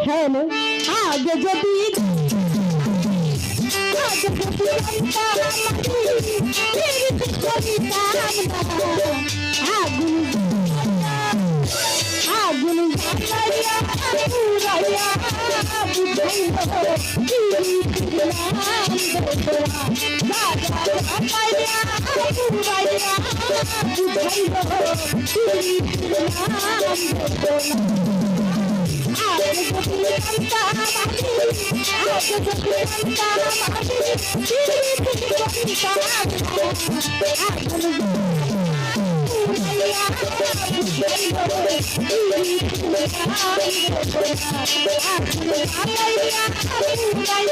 hello আগে যদি আগে যদি জানতাম আমি করিতাম না আগুন আগুন জ্বালাইয়া পুরাইয়া বুঝাইল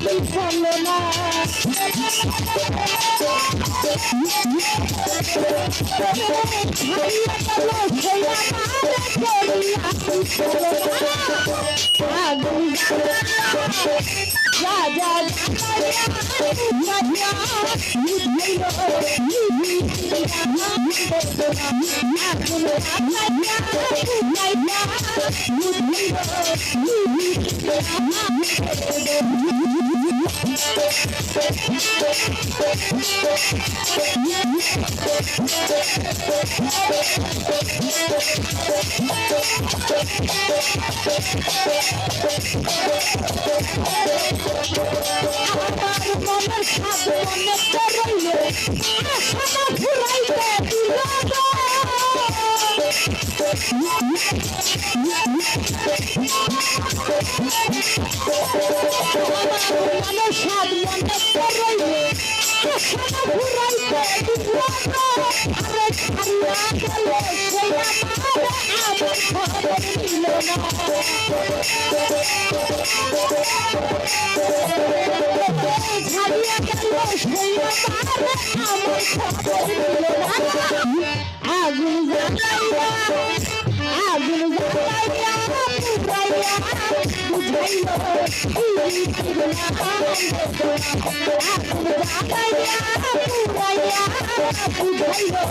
দেবরা রাজা জ্বালাইয়া পুরাইয়া ঘুরাইতে দিল ছাড়িয়া গেল আমার পুরাইয়া বুঝাইল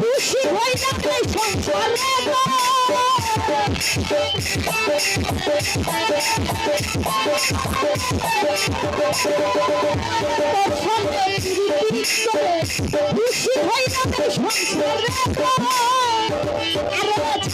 খুশি হয়ে যাবে সংসারে খুশি হই যাবে সংসারে